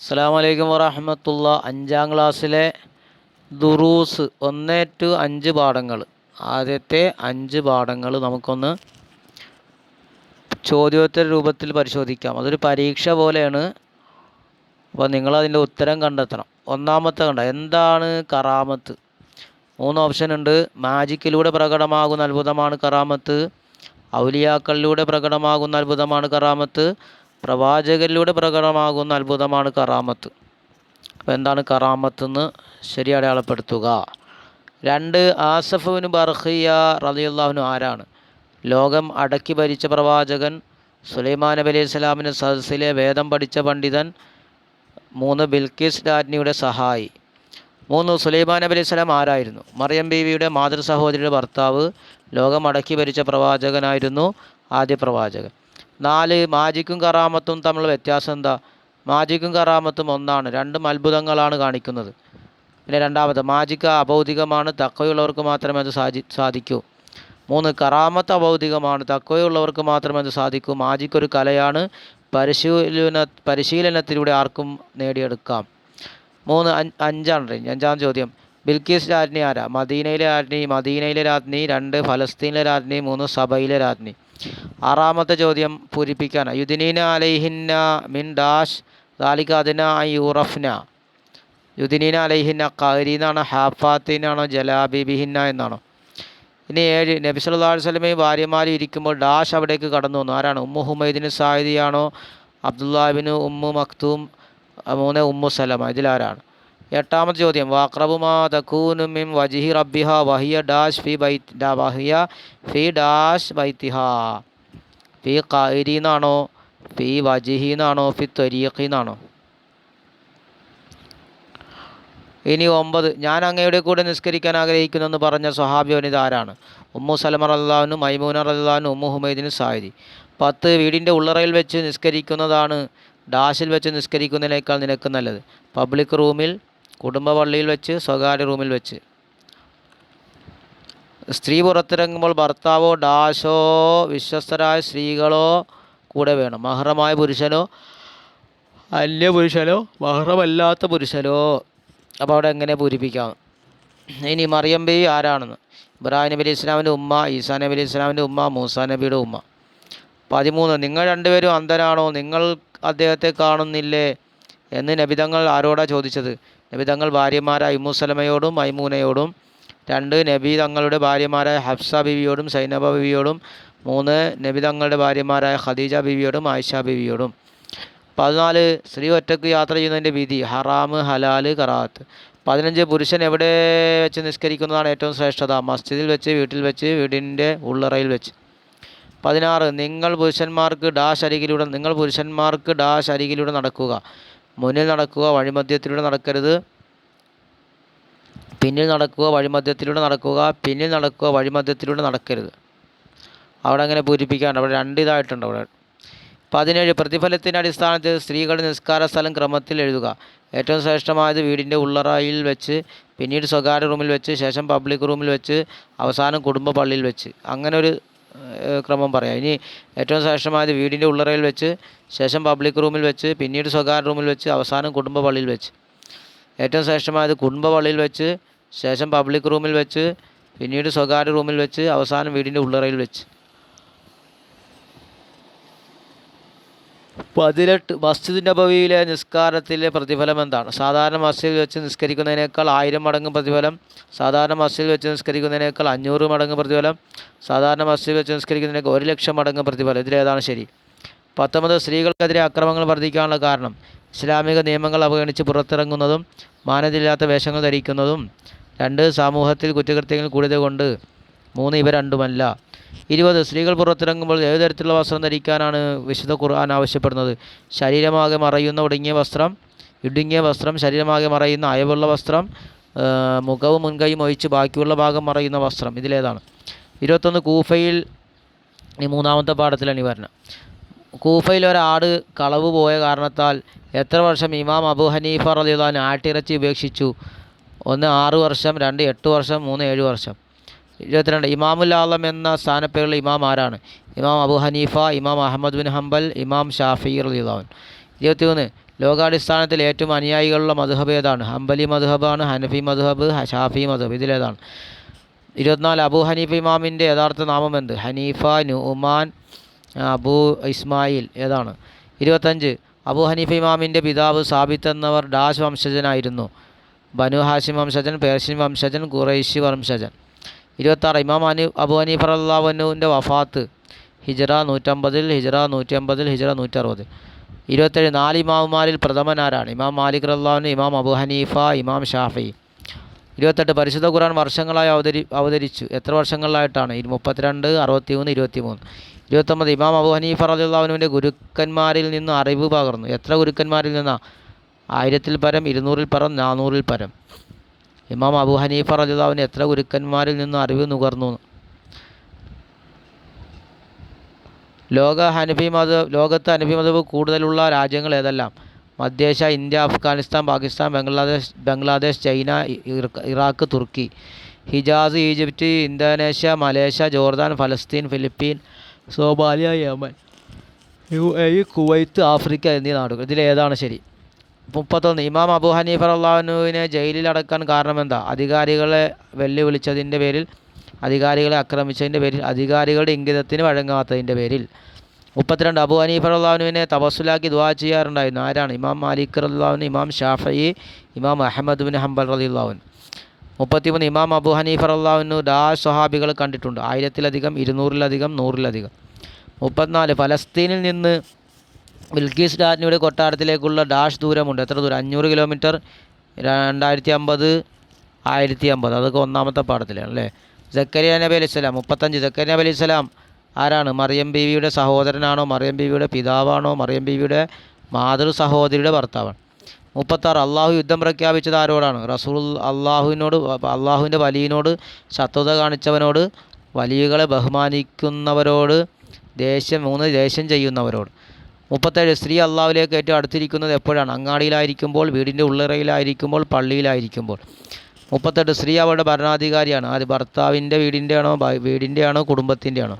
അസ്സാം വലൈക്കും വറഹമത്തുള്ള. അഞ്ചാം ക്ലാസ്സിലെ ദുറൂസ് ഒന്ന് ടു അഞ്ച് പാഠങ്ങൾ. ആദ്യത്തെ അഞ്ച് പാഠങ്ങൾ നമുക്കൊന്ന് ചോദ്യോത്തര രൂപത്തിൽ പരിശോധിക്കാം. അതൊരു പരീക്ഷ പോലെയാണ്. അപ്പോൾ നിങ്ങൾ അതിന്റെ ഉത്തരം കണ്ടെത്തണം. ഒന്നാമത്തെ കണ്ട എന്താണ് കറാമത്ത്? മൂന്ന് ഓപ്ഷൻ ഉണ്ട്. മാജിക്കിലൂടെ പ്രകടമാകുന്ന അത്ഭുതമാണ് കറാമത്ത്. ഔലിയാക്കളിലൂടെ പ്രകടമാകുന്ന അത്ഭുതമാണ് കറാമത്ത്. പ്രവാചകരിലൂടെ പ്രകടമാകുന്ന അത്ഭുതമാണ് കറാമത്ത്. അപ്പോൾ എന്താണ് കറാമത്ത് എന്ന് ശരി അടയാളപ്പെടുത്തുക. രണ്ട് ആസഫുവിന് ബർഹിയ റലിയുള്ളാഹുനു ആരാണ്? ലോകം അടക്കി ഭരിച്ച പ്രവാചകൻ സുലൈമാൻ നബി അലൈഹി സ്വലാമിന്റെ സദസ്സിലെ വേദം പഠിച്ച പണ്ഡിതൻ മൂന്ന് ബിൽക്കിസ് രാജ്ഞിയുടെ സഹായി. മൂന്ന് സുലൈമാൻ നബി അലൈഹി സ്വലാം ആരായിരുന്നു? മറിയം ബീവിയുടെ മാതൃ സഹോദരിയുടെ ഭർത്താവ് ലോകം അടക്കി ഭരിച്ച പ്രവാചകനായിരുന്നു ആദ്യ പ്രവാചകൻ. നാല് മാജിക്കും കറാമത്തും തമ്മിലുള്ള വ്യത്യാസം എന്താ? മാജിക്കും കറാമത്തും ഒന്നാണ്. രണ്ടും അത്ഭുതങ്ങളാണ് കാണിക്കുന്നത്. പിന്നെ രണ്ടാമത് മാജിക്ക് അഭൗതികമാണ് തക്കവയുള്ളവർക്ക് മാത്രമേ അത് സാധി സാധിക്കൂ. മൂന്ന് കറാമത്ത് അഭൗതികമാണ് തക്കവയുള്ളവർക്ക് മാത്രമേ അത് സാധിക്കൂ. മാജിക്ക് ഒരു കലയാണ് പരിശീലന പരിശീലനത്തിലൂടെ ആർക്കും നേടിയെടുക്കാം. മൂന്ന് അഞ്ച് അഞ്ചാണ്. അഞ്ചാം ചോദ്യം. ബിൽക്കീസ് രാജ്ഞി ആരാ? മദീനയിലെ രാജ്ഞി മദീനയിലെ രാജ്ഞി രണ്ട് ഫലസ്തീനിലെ രാജ്ഞി മൂന്ന് സഭയിലെ രാജ്ഞി. ആറാമത്തെ ചോദ്യം പൂരിപ്പിക്കാനാണ് യുദിനീന അലൈഹിന്ന മിൻ ഡാഷ് ദാലിക അതിന യൂറഫ്ന. യുദിനീന അലൈഹിന്ന കരീന്നാണോ ഹാഫാത്തിനാണോ ജലാബിബിഹിന്ന എന്നാണോ ഇനി ഏഴ് നബി സല്ലല്ലാഹു അലൈഹി വസല്ലമയും ഭാര്യമാരും ഇരിക്കുമ്പോൾ ഡാഷ് അവിടേക്ക് കടന്നു വന്നു. ആരാണ്? ഉമ്മു ഹുമൈദിന് സായിദിയാണോ അബ്ദുല്ലാബിന് ഉമ്മു മക്തൂം മൂന്ന് ഉമ്മു സലമ. ഇതിലാരാണ് എട്ടാമത്തെ ചോദ്യം. വാക്രബുമാ തക്കൂനു വജിഹി റബ്ബിഹ വഹിയ ഡാഷ് ഫി ബൈ വഹിയ ഫി ഡാഷ് ബൈത്തിഹ. ഫി ഖൈരീന്നാണോ ഫി വജിഹി എന്നാണോ ഫി ത്വരീഖിന്നാണോ ഇനി ഒമ്പത്. ഞാൻ അങ്ങയുടെ കൂടെ നിസ്കരിക്കാൻ ആഗ്രഹിക്കുന്നു എന്ന് പറഞ്ഞ സ്വഹാബി വനിത ആരാണ്? ഉമ്മു സലമർ അള്ളാഹുനും മൈമൂന അള്ളാഹുനും ഉമ്മു ഹുമൈദിന് സായിദി പത്ത് വീടിന്റെ ഉള്ളറയിൽ വെച്ച് നിസ്കരിക്കുന്നതാണ് ഡാഷിൽ വെച്ച് നിസ്കരിക്കുന്നതിനേക്കാൾ നിനക്ക് നല്ലത്. പബ്ലിക് റൂമിൽ കുടുംബ പള്ളിയിൽ വെച്ച് സ്വകാര്യ റൂമിൽ വെച്ച്. സ്ത്രീ പുറത്തിറങ്ങുമ്പോൾ ഭർത്താവോ ഡാഷോ വിശ്വസ്തരായ സ്ത്രീകളോ കൂടെ വേണം. മഹറമായ പുരുഷനോ അന്യ പുരുഷനോ മഹറമല്ലാത്ത പുരുഷനോ. അപ്പോൾ അവിടെ എങ്ങനെ പൂരിപ്പിക്കാം? ഇനി മറിയം ആരാണെന്ന്? ഇബ്രാഹിം നബി അലി ഇസ്ലാമിന്റെ ഉമ്മ ഈസാ നബി അലി ഇസ്ലാമിന്റെ ഉമ്മ മൂസാ നബിയുടെ ഉമ്മ. പതിമൂന്ന് നിങ്ങൾ രണ്ടുപേരും അന്ധനാണോ നിങ്ങൾ അദ്ദേഹത്തെ കാണുന്നില്ലേ? എന്ന് നബിതങ്ങൾ ആരോടാ ചോദിച്ചത്? നബിതങ്ങൾ ഭാര്യമാരായ ഇമ്മുസലമയോടും മൈമൂനയോടും രണ്ട് നബി തങ്ങളുടെ ഭാര്യമാരായ ഹഫ്സ ബിവിയോടും സൈനബ ബിവിയോടും മൂന്ന് നബി തങ്ങളുടെ ഭാര്യമാരായ ഖദീജ ബിവിയോടും ആയിഷ ബിവിയോടും. പതിനാല് സ്ത്രീ ഒറ്റയ്ക്ക് യാത്ര ചെയ്യുന്നതിന്റെ വിധി ഹറാമ് ഹലാൽ കറാത്ത്. പതിനഞ്ച് പുരുഷൻ എവിടെ വെച്ച് നിസ്കരിക്കുന്നതാണ് ഏറ്റവും ശ്രേഷ്ഠത? മസ്ജിദിൽ വെച്ച് വീട്ടിൽ വെച്ച് വീടിന്റെ ഉള്ളറയിൽ വെച്ച്. പതിനാറ് നിങ്ങൾ പുരുഷന്മാർക്ക് ഡാഷ് അരികിലൂടെ നിങ്ങൾ പുരുഷന്മാർക്ക് ഡാഷ് അരികിലൂടെ നടക്കുക. മുന്നിൽ നടക്കുക വഴിമധ്യത്തിലൂടെ നടക്കരുത്. പിന്നിൽ നടക്കുക വഴിമധ്യത്തിലൂടെ നടക്കുക പിന്നിൽ നടക്കുക വഴിമധ്യത്തിലൂടെ നടക്കരുത്. അവിടെ അങ്ങനെ പൂരിപ്പിക്കാണ്ട് അവിടെ രണ്ട് ഇതായിട്ടുണ്ട് അവിടെ. പതിനേഴ് പ്രതിഫലത്തിന്റെ അടിസ്ഥാനത്തിൽ സ്ത്രീകളുടെ നിസ്കാര സ്ഥലം ക്രമത്തിൽ എഴുതുക. ഏറ്റവും ശ്രേഷ്ഠമായത് വീടിന്റെ ഉള്ളറയിൽ വെച്ച് പിന്നീട് സ്വകാര്യ റൂമിൽ വെച്ച് ശേഷം പബ്ലിക് റൂമിൽ വെച്ച് അവസാനം കുടുംബ പള്ളിയിൽ വെച്ച്. അങ്ങനെ ഒരു ക്രമം പറയാം. ഇനി ഏറ്റവും ശ്രേഷ്ഠമായത് വീടിന്റെ ഉള്ളറയിൽ വെച്ച് ശേഷം പബ്ലിക് റൂമിൽ വെച്ച് പിന്നീട് സ്വകാര്യ റൂമിൽ വെച്ച് അവസാനം കുടുംബ പള്ളിയിൽ വെച്ച്. ഏറ്റവും ശ്രേഷ്ഠമായത് കുടുംബ പള്ളിയിൽ വെച്ച് ശേഷം പബ്ലിക് റൂമിൽ വെച്ച് പിന്നീട് സ്വകാര്യ റൂമിൽ വെച്ച് അവസാനം വീടിന്റെ ഉള്ളറയിൽ വെച്ച്. പതിനെട്ട് മസ്ജിദ് നബവിയിലെ നിസ്കാരത്തിലെ പ്രതിഫലം എന്താണ്? സാധാരണ മസ്ജിദിൽ വെച്ച് നിസ്കരിക്കുന്നതിനേക്കാൾ ആയിരം മടങ്ങ് പ്രതിഫലം സാധാരണ മസ്ജിദിൽ വെച്ച് നിസ്കരിക്കുന്നതിനേക്കാൾ അഞ്ഞൂറ് മടങ്ങ് പ്രതിഫലം സാധാരണ മസ്ജിദിൽ വെച്ച് നിസ്കരിക്കുന്നതിനേക്കാൾ ഒരു ലക്ഷം മടങ്ങ് പ്രതിഫലം. ഇതിലേതാണ് ശരി? പത്തൊമ്പത് സ്ത്രീകൾക്കെതിരെ അക്രമങ്ങൾ വർദ്ധിക്കാനുള്ള കാരണം ഇസ്ലാമിക നിയമങ്ങൾ അവഗണിച്ച് പുറത്തിറങ്ങുന്നതും മാനതില്ലാത്ത വേഷങ്ങൾ ധരിക്കുന്നതും രണ്ട് സമൂഹത്തിൽ കുറ്റകൃത്യങ്ങൾ കൂടിയത് കൊണ്ട് മൂന്ന് ഇവ രണ്ടുമല്ല. ഇരുപത് സ്ത്രീകൾ പുറത്തിറങ്ങുമ്പോൾ ഏത് തരത്തിലുള്ള വസ്ത്രം ധരിക്കാനാണ് വിശുദ്ധ ഖുർആൻ ആവശ്യപ്പെടുന്നത്? ശരീരമാകെ മറയുന്ന ഒടുങ്ങിയ വസ്ത്രം ഇടുങ്ങിയ വസ്ത്രം ശരീരമാകെ മറയുന്ന അയവുള്ള വസ്ത്രം മുഖവും മുൻകൈയും ഒഴിച്ച് ബാക്കിയുള്ള ഭാഗം മറയുന്ന വസ്ത്രം. ഇതിലേതാണ്. ഇരുപത്തൊന്ന് കൂഫയിൽ ഈ മൂന്നാമത്തെ പാഠത്തിൽ വരുന്നത് കൂഫയിൽ ഒരാട് കളവ് പോയ കാരണത്താൽ എത്ര വർഷം ഇമാം അബു ഹനീഫ റലിയുള്ളഹാൻ ആട്ടിറച്ചി ഉപേക്ഷിച്ചു? ഒന്ന് ആറ് വർഷം രണ്ട് എട്ട് വർഷം മൂന്ന് ഏഴ് വർഷം. ഇരുപത്തിരണ്ട്. ഇമാമുൽ ആലം എന്ന സ്ഥാനപ്പേരുള്ള ഇമാം ആരാണ്? ഇമാം അബു ഹനീഫ ഇമാം അഹമ്മദ് ബിൻ ഹംബൽ ഇമാം ഷാഫി റലിയുള്ളവൻ ഇരുപത്തിമൂന്ന്. ലോകാടിസ്ഥാനത്തിൽ ഏറ്റവും അനുയായികളുള്ള മധുഹബ് ഏതാണ്? ഹംബലി മധുഹബാണ് ഹനഫി മധുഹബ് ഷാഫി മധുഹബ് ഇതിലേതാണ് ഇരുപത്തിനാല്. അബു ഹനീഫ ഇമാമിന്റെ യഥാർത്ഥ നാമം എന്ത്? ഹനീഫ നുഉമാൻ അബു ഇസ്മായിൽ ഏതാണ്? ഇരുപത്തഞ്ച് അബു ഹനീഫ ഇമാമിന്റെ പിതാവ് സാബിത്ത് എന്നവർ ഡാഷ് വംശജനായിരുന്നു. ബനു ഹാഷിം വംശജൻ പേർഷ്യൻ വംശജൻ ഖുറൈശി വംശജൻ. ഇരുപത്താറ് ഇമാം അനി അബു ഹനീഫ അള്ളാഹുവിന്റെ വഫാത്ത്. ഹിജറ നൂറ്റമ്പതിൽ ഹിജറ നൂറ്റി അമ്പതിൽ ഹിജറ നൂറ്ററുപതിൽ. ഇരുപത്തേഴ് നാല് ഇമാമുമാരിൽ പ്രഥമനാരാണ്. ഇമാം മാലിക് റല്ലാവിന് ഇമാം അബു ഹനീഫ ഇമാം ഷാഫി. ഇരുപത്തെട്ട് പരിശുദ്ധ ഖുർആൻ വർഷങ്ങളായി അവതരി അവതരിച്ചു. എത്ര വർഷങ്ങളിലായിട്ടാണ്? മുപ്പത്തിരണ്ട് ഇരുപത്തി മൂന്ന് ഇരുപത്തൊമ്പത് ഇമാം അബു ഹനീഫ റലിള്ളാഹുവിന്റെ ഗുരുക്കന്മാരിൽ നിന്ന് അറിവ് പകർന്നു. എത്ര ഗുരുക്കന്മാരിൽ നിന്നാണ് ആയിരത്തിൽ പരം ഇരുന്നൂറിൽ പരം നാനൂറിൽ പരം. ഇമാം അബു ഹനീഫ റജിതാവിന് എത്ര ഗുരുക്കന്മാരിൽ നിന്ന് അറിവ് നുകർന്നു. ലോക ഹനഫി മത ലോകത്ത് ഹനഫി മതവ് കൂടുതലുള്ള രാജ്യങ്ങൾ ഏതെല്ലാം? മധ്യേഷ്യ India Afghanistan Pakistan Bangladesh Bangladesh China Iraq തുർക്കി. Hejaz Egypt Indonesia Malaysia Jordan ഫലസ്തീൻ Philippine Somalia Yemen U A Kuwait Africa എന്നീ നാടുകൾ. ഇതിലേതാണ് ശരി. മുപ്പത്തൊന്ന്. ഇമാം അബു ഹനീഫ അള്ളാഹുവിനെ ജയിലിൽ അടക്കാൻ കാരണം എന്താ അധികാരികളെ വെല്ലുവിളിച്ചതിന്റെ പേരിൽ അധികാരികളെ ആക്രമിച്ചതിന്റെ പേരിൽ അധികാരികളുടെ ഇംഗിതത്തിന് വഴങ്ങാത്തതിന്റെ പേരിൽ. മുപ്പത്തിരണ്ട്. അബു ഹനീഫ അള്ളാഹുവിനെ തപസ്സുലാക്കി ദുവാ ചെയ്യാറുണ്ടായിരുന്നു. ആരാണ്? ഇമാം മാലിക് റല്ലാഹുവിന് ഇമാം ഷാഫയി ഇമാം അഹമ്മദ് ബിൻ ഹംബൽ അലി അള്ളാഹുൻ മുപ്പത്തിമൂന്ന്. ഇമാം അബു ഹനീഫ അള്ളാഹുവിനു ഡാ സ്വഹാബികൾ കണ്ടിട്ടുണ്ട്. ആയിരത്തിലധികം ഇരുന്നൂറിലധികം നൂറിലധികം. മുപ്പത്തിനാല്. ഫലസ്തീനിൽ നിന്ന് ബിൽക്കീസ് രാജ്ഞിയുടെ കൊട്ടാരത്തിലേക്കുള്ള ഡാഷ് ദൂരമുണ്ട്. എത്ര ദൂരം? അഞ്ഞൂറ് കിലോമീറ്റർ രണ്ടായിരത്തി അമ്പത് ആയിരത്തി അമ്പത് അതൊക്കെ ഒന്നാമത്തെ പാഠത്തിലാണ് അല്ലേ? ജക്കരിയ നബി അലൈഹി സ്വലാം മുപ്പത്തഞ്ച്. ജക്കരിയ നബി അലൈഹി സ്വലാം ആരാണ്? മറിയം ബീവിയുടെ സഹോദരനാണോ? മറിയം ബീവിയുടെ പിതാവാണോ? മറിയം ബീവിയുടെ മാതൃ സഹോദരിയുടെ ഭർത്താവാണ്. മുപ്പത്താറ്. അള്ളാഹു യുദ്ധം പ്രഖ്യാപിച്ചത് ആരോടാണ്? റസൂൽ അള്ളാഹുവിനോട് അള്ളാഹുവിന്റെ വലിയനോട് ശത്രുത കാണിച്ചവനോട് വലിയകളെ ബഹുമാനിക്കുന്നവരോട് ദേഷ്യം മൂന്ന് ദേഷ്യം ചെയ്യുന്നവരോട്. മുപ്പത്തേഴ് സ്ത്രീ അള്ളാവിലേക്ക് ഏറ്റവും അടുത്തിരിക്കുന്നത് എപ്പോഴാണ്? അങ്ങാടിയിലായിരിക്കുമ്പോൾ വീടിന്റെ ഉള്ളറയിലായിരിക്കുമ്പോൾ പള്ളിയിലായിരിക്കുമ്പോൾ. മുപ്പത്തെട്ട് സ്ത്രീ അവളുടെ ഭരണാധികാരിയാണ്. അത് ഭർത്താവിന്റെ വീടിന്റെ ആണോ വീടിന്റെ ആണോ കുടുംബത്തിന്റെ ആണോ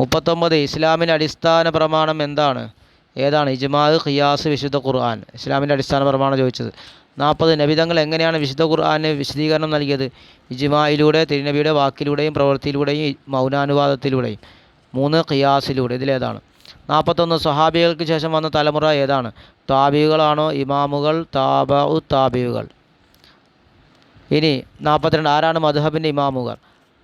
മുപ്പത്തൊമ്പത് ഇസ്ലാമിന്റെ അടിസ്ഥാന പ്രമാണം എന്താണ്? ഏതാണ്? ഇജ്മാഹ് ഖിയാസ് വിശുദ്ധ ഖുർആൻ. ഇസ്ലാമിന്റെ അടിസ്ഥാന പ്രമാണം ചോദിച്ചത്. നാൽപ്പത് നബിതങ്ങൾ എങ്ങനെയാണ് വിശുദ്ധ ഖുർആാന് വിശദീകരണം നൽകിയത്? ഇജ്മായിലൂടെ തിരുനബിയുടെ വാക്കിലൂടെയും പ്രവൃത്തിയിലൂടെയും മൗനാനുവാദത്തിലൂടെയും. മൂന്ന് ഖിയാസിലൂടെ. ഇതിലേതാണ്. നാൽപ്പത്തൊന്ന് സ്വഹാബികൾക്ക് ശേഷം വന്ന തലമുറ ഏതാണ്? താബികളാണോ? ഇമാമുകൾ താബ ഉ താബികൾ. ഇനി നാൽപ്പത്തിരണ്ട് ആരാണ് മധുഹബിന്റെ ഇമാമുകൾ?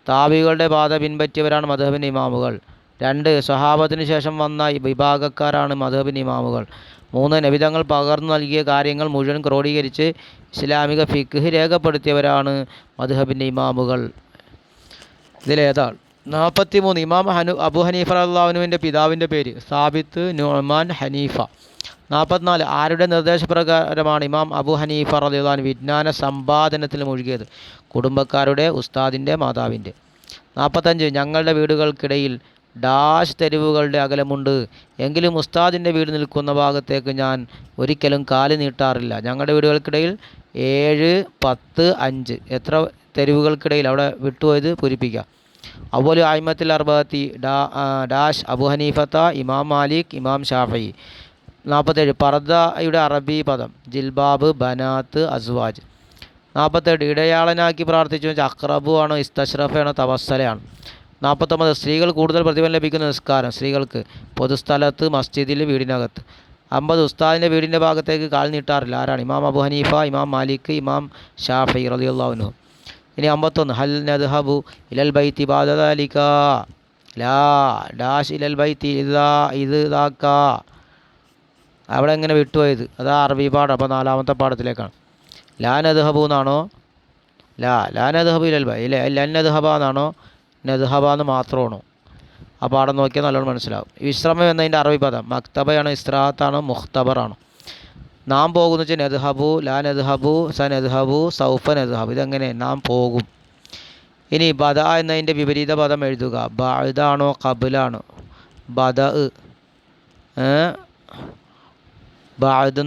താബികളുടെ പാത പിൻപറ്റിയവരാണ് മധുഹബിന്റെ ഇമാമുകൾ. രണ്ട് സ്വഹാബത്തിന് ശേഷം വന്ന വിഭാഗക്കാരാണ് മധുഹബിന്റെ ഇമാമുകൾ. മൂന്ന് നബിതങ്ങൾ പകർന്നു നൽകിയ കാര്യങ്ങൾ മുഴുവൻ ക്രോഡീകരിച്ച് ഇസ്ലാമിക ഫിഖ് രേഖപ്പെടുത്തിയവരാണ് മധുഹബിന്റെ ഇമാമുകൾ. ഇതിലേതാണ്? നാൽപ്പത്തി മൂന്ന് ഇമാം ഹനു അബു ഹനീഫ അള്ളാഹുനുവിന്റെ പിതാവിന്റെ പേര് സാബിത്ത് നുഅ്മാൻ ഹനീഫ. നാൽപ്പത്തിനാല് ആരുടെ നിർദ്ദേശപ്രകാരമാണ് ഇമാം അബു ഹനീഫ റളിയല്ലാഹു വിജ്ഞാന സമ്പാദനത്തിൽ മുഴുകിയത്? കുടുംബക്കാരുടെ ഉസ്താദിന്റെ മാതാവിന്റെ. നാൽപ്പത്തഞ്ച് ഞങ്ങളുടെ വീടുകൾക്കിടയിൽ ഡാഷ് തെരുവുകളുടെ അകലമുണ്ട്. എങ്കിലും ഉസ്താദിന്റെ വീട് നിൽക്കുന്ന ഭാഗത്തേക്ക് ഞാൻ ഒരിക്കലും കാൽ നീട്ടാറില്ല. ഞങ്ങളുടെ വീടുകൾക്കിടയിൽ ഏഴ് പത്ത് അഞ്ച്. എത്ര തെരുവുകൾക്കിടയിൽ അവിടെ വിട്ടുപോയത് പൂരിപ്പിക്കാം. അതുപോലെ ആയ്മത്തിൽ അർബത്തി ഡാഷ് അബു ഹനീഫത്ത ഇമാം മാലിക് ഇമാം ഷാഫി നാൽപ്പത്തേഴ് പർദയുടെ അറബി പദം. ജിൽബാബ് ബനാത്ത് അസ്വാജ്. നാൽപ്പത്തെട്ട് ഇടയാളനാക്കി പ്രാർത്ഥിച്ചു വെച്ചാൽ അക്രബു ആണോ ഇസ്തഷ്റഫാണോ തവസ്സലയാണ്. നാൽപ്പത്തൊമ്പത് സ്ത്രീകൾ കൂടുതൽ പ്രതിഫലം ലഭിക്കുന്ന നിസ്കാരം. സ്ത്രീകൾക്ക് പൊതുസ്ഥലത്ത് മസ്ജിദിൽ വീടിനകത്ത്. അമ്പത്. ഉസ്താദിന്റെ വീടിന്റെ ഭാഗത്തേക്ക് കാൽ നീട്ടാറില്ല. ആരാണ്? ഇമാം അബു ഹനീഫ ഇമാം മാലിക് ഇമാം ഷാഫി റളിയല്ലാഹുനു ഇനി അമ്പത്തൊന്ന്. ഹൽ നദ്ഹബു ഇലൽ ബൈത്തി ബാദലിക ലാ ഡാഷ് ഇലൽ ബൈത്തി ഇതാ ഇത് ഇതാക്ക അവിടെ എങ്ങനെ വിട്ടുപോയത്? അതാ അറബി പാഠം. അപ്പോൾ നാലാമത്തെ പാഠത്തിലേക്കാണ്. ലാ നദ്ഹബു എന്നാണോ? ലാ. ലാ നദ്ഹബു ഇലൽ ബൈ. ഇല്ല? ലൻ നദ്ഹബ എന്നാണോ? നദ്ഹബ എന്ന് മാത്രമാണോ? ആ പാഠം നോക്കിയാൽ നല്ലോണം മനസ്സിലാവും. വിശ്രമം എന്നതിന്റെ അറബി പദം. മക്തബയാണോ ഇസ്രാത്താണോ മുഖ്തബറാണോ. നാം പോകുന്ന വെച്ചാൽ നദ്ഹബു ലാ നദ്ഹബു സ നദ്ഹബു സൗഫ നദ്ഹബു. ഇതെങ്ങനെ? നാം പോകും. ഇനി ബദ എന്നതിന്റെ വിപരീത പദം എഴുതുക. ബഅദാണോ കബിലാണോ ബദ ബഅദ്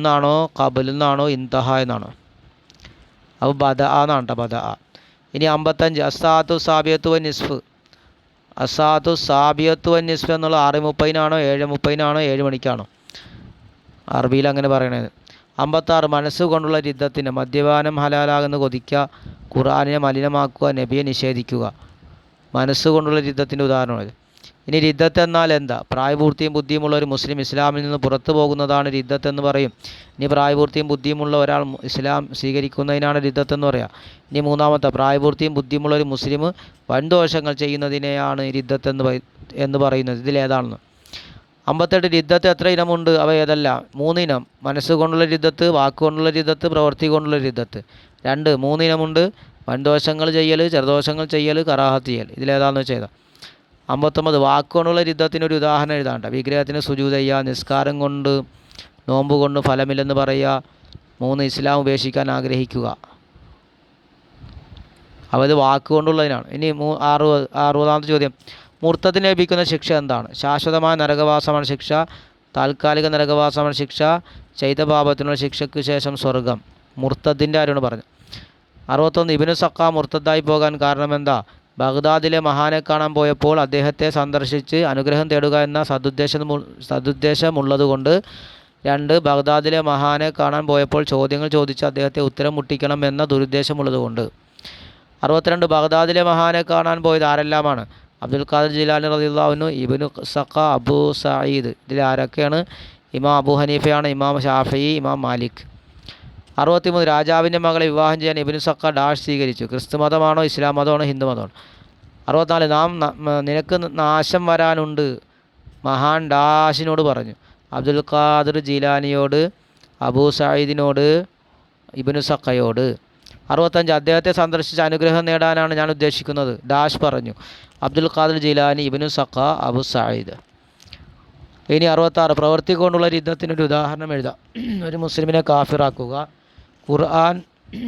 കബിലെന്നാണോ ഇന്തഹ എന്നാണോ? അപ്പോൾ ബദ എന്നാണ് ബദ ഇനി അമ്പത്തഞ്ച്. അസാത്തു സാബിയത്തു നിസ്ഫ്. അസാത്തു സാബിയത്തു നിസ്ഫ് എന്നുള്ള ആറ് മുപ്പതിനാണോ ഏഴ് മുപ്പതിനാണോ ഏഴ് മണിക്കാണോ? അറബിയിൽ അങ്ങനെ പറയണത്. അമ്പത്താറ് മനസ്സുകൊണ്ടുള്ള രിദ്ധത്തിന് മദ്യപാനം ഹലാലാകുന്ന കൊതിക്കുക ഖുറാനിനെ മലിനമാക്കുക നബിയെ നിഷേധിക്കുക. മനസ്സുകൊണ്ടുള്ള രിദ്ധത്തിന്റെ ഉദാഹരണമാണ് ഇനി രിദ്ധത്ത് എന്നാൽ എന്താ? പ്രായപൂർത്തിയും ബുദ്ധിയുമുള്ള ഒരു മുസ്ലിം ഇസ്ലാമിൽ നിന്ന് പുറത്തു പോകുന്നതാണ് രിദ്ധത്ത് എന്ന് പറയും. ഇനി പ്രായപൂർത്തിയും ബുദ്ധിയുമുള്ള ഒരാൾ ഇസ്ലാം സ്വീകരിക്കുന്നതിനാണ് രിദ്ധത്ത് എന്ന് പറയുക ഇനി മൂന്നാമത്തെ പ്രായപൂർത്തിയും ബുദ്ധിയുമുള്ള ഒരു മുസ്ലിം വൻദോഷങ്ങൾ ചെയ്യുന്നതിനെയാണ് രിദ്ധത്ത് എന്ന് എന്ന് പറയുന്നത്. ഇതിലേതാണെന്ന് അമ്പത്തെട്ട് രിദ്ധത്ത് എത്ര ഇനമുണ്ട്? അവ ഏതല്ല? മൂന്നിനം മനസ്സുകൊണ്ടുള്ള രിദ്ധത്ത് വാക്കുകൊണ്ടുള്ള രിദ്ധത്ത് പ്രവൃത്തി കൊണ്ടുള്ള രിദ്ധത്ത്. രണ്ട് മൂന്നിനമുണ്ട് വൻദോഷങ്ങൾ ചെയ്യൽ ചെറുദോഷങ്ങൾ ചെയ്യൽ കറാഹത്ത് ചെയ്യൽ ഇതിലേതാണെന്ന് വെച്ചാൽ അമ്പത്തൊമ്പത് വാക്കുകൊണ്ടുള്ള രുദ്ധത്തിനൊരു ഒരു ഉദാഹരണം എഴുതാണ്ട. വിഗ്രഹത്തിന് സുജൂതയ്യ നിസ്കാരം കൊണ്ട് നോമ്പ് കൊണ്ട് ഫലമില്ലെന്ന് പറയുക. മൂന്ന് ഇസ്ലാം ഉപേക്ഷിക്കാൻ ആഗ്രഹിക്കുക. അപ്പോൾ ഇത് വാക്കുകൊണ്ടുള്ളതിനാണ് ഇനി മൂ അറുപത് അറുപതാമത്തെ ചോദ്യം. മുർത്തത്തിന് ലഭിക്കുന്ന ശിക്ഷ എന്താണ്? ശാശ്വതമായ നരകവാസമാണ് ശിക്ഷ താൽക്കാലിക നരകവാസമാണ് ശിക്ഷ ചെയ്തപാപത്തിനുള്ള ശിക്ഷയ്ക്ക് ശേഷം സ്വർഗം. മുർത്തത്തിന്റെ ആരോട് പറഞ്ഞു അറുപത്തൊന്ന് ഇബിനു സക്ക മുർത്തദ്ദായി പോകാൻ കാരണമെന്താ ബഗ്ദാദിലെ മഹാനെ കാണാൻ പോയപ്പോൾ അദ്ദേഹത്തെ സന്ദർശിച്ച് അനുഗ്രഹം തേടുക എന്ന സതുദ്ദേശം സതുദ്ദേശമുള്ളതുകൊണ്ട് രണ്ട് ബഗ്ദാദിലെ മഹാനെ കാണാൻ പോയപ്പോൾ ചോദ്യങ്ങൾ ചോദിച്ച് അദ്ദേഹത്തെ ഉത്തരം മുട്ടിക്കണം എന്ന ദുരുദ്ദേശമുള്ളതുകൊണ്ട്. അറുപത്തിരണ്ട് ബഗ്ദാദിലെ മഹാനെ കാണാൻ പോയത് ആരെല്ലാമാണ്? അബ്ദുൽ ഖാദർ ജിലാനി റദിള്ളാഹുനു ഇബിനു സഖ അബു സയീദ് ഇതിൽ ആരൊക്കെയാണ്? ഇമാം അബു ഹനീഫയാണ് ഇമാം ഷാഫി ഇമാം മാലിക്. അറുപത്തിമൂന്ന് രാജാവിന്റെ മകളെ വിവാഹം ചെയ്യാൻ ഇബിനു സക്ക ഡാഷ് സ്വീകരിച്ചു. ക്രിസ്തു മതമാണോ ഇസ്ലാം മതമാണോ ഹിന്ദു മതമാണോ? അറുപത്തിനാല് നാം നിനക്ക് നാശം വരാനുണ്ട്. മഹാൻ ഡാഷിനോട് പറഞ്ഞു. അബ്ദുൽ ഖാദർ ജീലാനിയോട് അബൂ സയീദിനോട് ഇബിനു സക്കയോട് അറുപത്തഞ്ച്. അദ്ദേഹത്തെ സന്ദർശിച്ച് അനുഗ്രഹം നേടാനാണ് ഞാൻ ഉദ്ദേശിക്കുന്നത്. ഡാഷ് പറഞ്ഞു. അബ്ദുൽ ഖാദർ ജിലാനി ഇബിനു സഖ അബു സായിദ് ഇനി അറുപത്താറ്. പ്രവൃത്തി കൊണ്ടുള്ള യുദ്ധത്തിനൊരു ഉദാഹരണം എഴുതാം. ഒരു മുസ്ലിമിനെ കാഫിറാക്കുക. ഖുർആൻ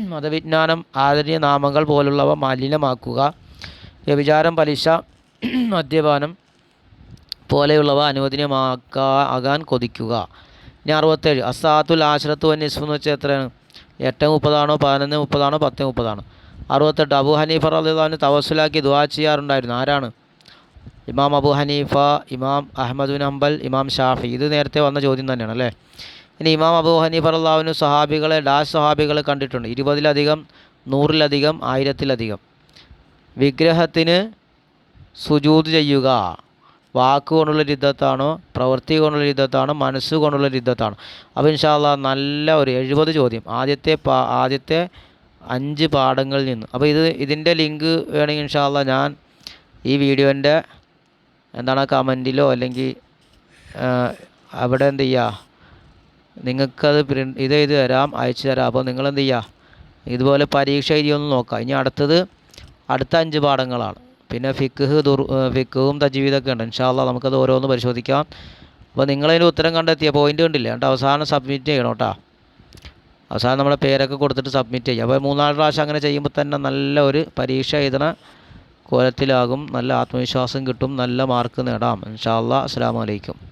മതവിജ്ഞാനം ആദരണീയ നാമങ്ങൾ പോലുള്ളവ മലിനമാക്കുക വ്യഭിചാരം പലിശ മദ്യപാനം പോലെയുള്ളവ അനുവദനീയമാക്കാ ആകാൻ കൊതിക്കുക. ഇനി അറുപത്തേഴ്. അസാത്തുൽ ആശ്രത്തു എന്ന് വെച്ചാൽ എത്രയാണ് എട്ട് മുപ്പതാണോ പതിനൊന്ന് മുപ്പതാണോ പത്ത് മുപ്പതാണോ. അറുപത്തെട്ട് അബു ഹനീഫ റളിയല്ലാഹു തവസ്സുലാക്കി ദുവാ ചെയ്യാറുണ്ടായിരുന്നു. ആരാണ്? ഇമാം അബു ഹനീഫ ഇമാം അഹമ്മദ് ബിൻ ഹംബൽ ഇമാം ഷാഫി. ഇത് നേരത്തെ വന്ന ചോദ്യം തന്നെയാണ് അല്ലേ? ഇനി ഇമാം അബു ഹനീഫ റള്ളാഹുവിന് സഹാബികളെ ഡാഷ് സഹാബികളെ കണ്ടിട്ടുണ്ട്. ഇരുപതിലധികം നൂറിലധികം ആയിരത്തിലധികം. വിഗ്രഹത്തിന് സുജൂത് ചെയ്യുക. വാക്കുകൊണ്ടുള്ള യുദ്ധത്താണോ പ്രവൃത്തി കൊണ്ടുള്ള യുദ്ധത്താണോ മനസ്സുകൊണ്ടുള്ള യുദ്ധത്താണോ. അപ്പോൾ ഇൻഷാല്ല നല്ല ഒരു എഴുപത് ചോദ്യം. ആദ്യത്തെ പാ ആദ്യത്തെ അഞ്ച് പാഠങ്ങളിൽ നിന്ന്. അപ്പോൾ ഇത് ഇതിന്റെ ലിങ്ക് വേണമെങ്കിൽ ഇൻഷാല്ല ഞാൻ ഈ വീഡിയോന്റെ എന്താണ് കമന്റിലോ അല്ലെങ്കിൽ അവിടെ എന്ത് ചെയ്യുക നിങ്ങൾക്കത് പ്രിന്റ് ഇത് ചെയ്ത് തരാം അയച്ചു തരാം. അപ്പോൾ നിങ്ങൾ എന്ത് ചെയ്യുക ഇതുപോലെ പരീക്ഷ എഴുതി ഒന്ന് നോക്കാം. ഇനി അടുത്തത് അടുത്ത അഞ്ച് പാഠങ്ങളാണ്. പിന്നെ ഫിഖ് ദുർ ഫിഖും തജീവിതൊക്കെ ഉണ്ട്. ഇൻഷാല്ല നമുക്കത് ഓരോന്ന് പരിശോധിക്കാം. അപ്പോൾ നിങ്ങളതിന് ഉത്തരം കണ്ടെത്തിയ പോയിന്റ് കണ്ടില്ല? എന്നിട്ട് അവസാനം സബ്മിറ്റ് ചെയ്യണം കേട്ടോ. അവസാനം നമ്മുടെ പേരൊക്കെ കൊടുത്തിട്ട് സബ്മിറ്റ് ചെയ്യുക അപ്പോൾ മൂന്നാൽ പ്രാവശ്യം അങ്ങനെ ചെയ്യുമ്പോൾ തന്നെ നല്ല ഒരു പരീക്ഷ എഴുതണ കോലത്തിലാകും. നല്ല ആത്മവിശ്വാസം കിട്ടും. നല്ല മാർക്ക് നേടാം. ഇൻഷാ അല്ലാ അസ്സാം വലൈക്കും